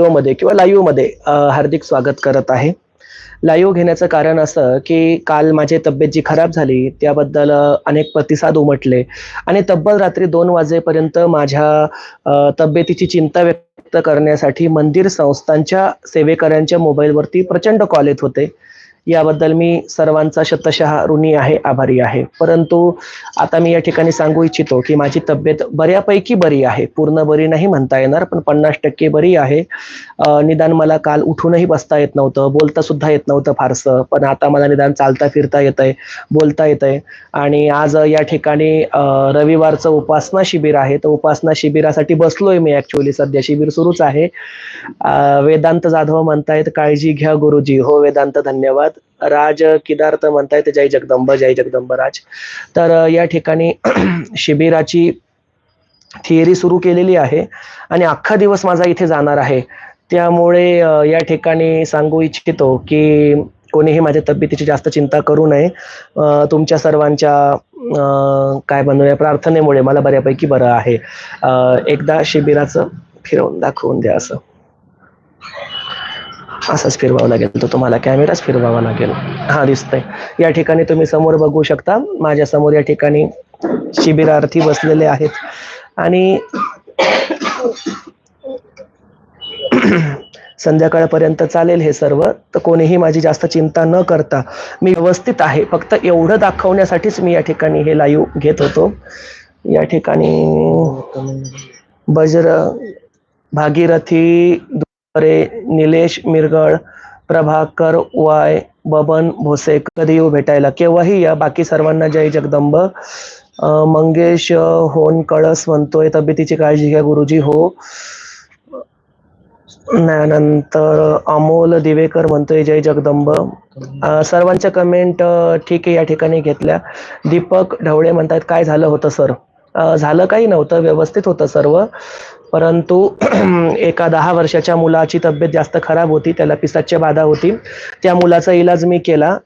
मध्ये किंवा लाईव्हमध्ये हार्दिक स्वागत करत आहे. लाईव्ह घेण्याचं कारण असं की काल माझी तब्येत जी खराब झाली त्याबद्दल अनेक प्रतिसाद उमटले. आणि तब्बल रात्री दोन वाजेपर्यंत माझ्या तब्येतीची चिंता व्यक्त करण्यासाठी मंदिर संस्थांच्या सेवेकऱ्यांच्या मोबाईलवरती प्रचंड कॉल येत होते. याबद्दल मी सर्वांचा शतशः ऋणी आहे आभारी आहे. परंतु आता मी या ठिकाणी सांगू इच्छितो की माझी तब्येत बऱ्यापैकी बरी आहे. पूर्ण बरी नाही म्हणता येणार पण पन्नास टक्के बरी आहे. निदान मला काल उठूनही बसता येत नव्हतं बोलता सुद्धा येत नव्हतं फारसं पण आता मला निदान चालता फिरता येतंय बोलता येतंय. आणि आज या ठिकाणी रविवारचं उपासना शिबिर आहे. तर उपासना शिबिरासाठी बसलोय मी ऍक्च्युअली सध्या शिबिर सुरूच आहे. वेदांत जाधव म्हणतायत काळजी घ्या गुरुजी. हो वेदांत धन्यवाद. राज किदार्थ म्हणतायत जय जगदंब जय जगदंब राज. तर या ठिकाणी शिबिराची थिअरी सुरू केलेली आहे आणि अख्खा दिवस माझा इथे जाणार आहे. त्यामुळे या ठिकाणी सांगू इच्छितो की कोणीही माझ्या तब्येतीची जास्त चिंता करू नये. तुमच्या सर्वांच्या काय म्हणूया प्रार्थनेमुळे मला बऱ्यापैकी बरं आहे. एकदा शिबिराचं फिरवून दाखवून द्या असं. असंच फिरवावं लागेल. तो तुम्हाला कॅमेराच फिरवावा लागेल. हा दिसतंय. या ठिकाणी तुम्ही समोर बघू शकता. माझ्यासमोर या ठिकाणी शिबिरार्थी बसलेले आहेत. आणि संध्याकाळपर्यंत चालेल हे सर्व. तर कोणीही माझी जास्त चिंता न करता मी व्यवस्थित आहे. फक्त एवढं दाखवण्यासाठीच मी या ठिकाणी हे लाईव्ह घेत होतो. या ठिकाणी बजर भागीरथी दुरे निलेश मिरगळ प्रभाकर वाय बबन भोसे कधी येऊ भेटायला? केव्हाही या. बाकी सर्वांना जय जगदंब. मंगेश होन कळस म्हणतोय तब्येतीची काळजी घ्या गुरुजी हो. नंतर अमोल दिवेकर म्हणतोय जय जगदंब. सर्वांच्या कमेंट ठीक आहे या ठिकाणी घेतल्या. दीपक ढवळे म्हणतात काय झालं होतं सर? झालं काही नव्हतं व्यवस्थित होतं सर्व. परंतु एका दहा वर्षाच्या मुलाची तब्येत जास्त खराब होती त्याला पिसाच्या बाधा होती. त्या मुलाचा इलाज मी केला.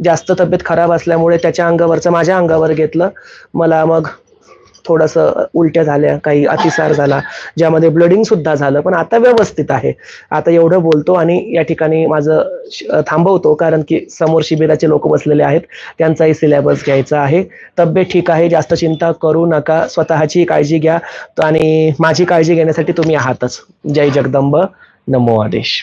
जास्त तब्येत खराब असल्यामुळे त्याच्या अंगावरचं माझ्या अंगावर घेतलं. मला मग थोडंसं उलट्या झाल्या काही अतिसार झाला ज्यामध्ये ब्लडिंग सुद्धा झालं. पण आता व्यवस्थित आहे. आता एवढं बोलतो आणि या ठिकाणी माझं थांबवतो कारण की समोर शिबिराचे लोक बसलेले आहेत. त्यांचाही सिलेबस घ्यायचा आहे. तब्येत ठीक आहे जास्त चिंता करू नका. स्वतःची काळजी घ्या. आणि माझी काळजी घेण्यासाठी तुम्ही आहातच. जय जगदंब. नमो आदेश.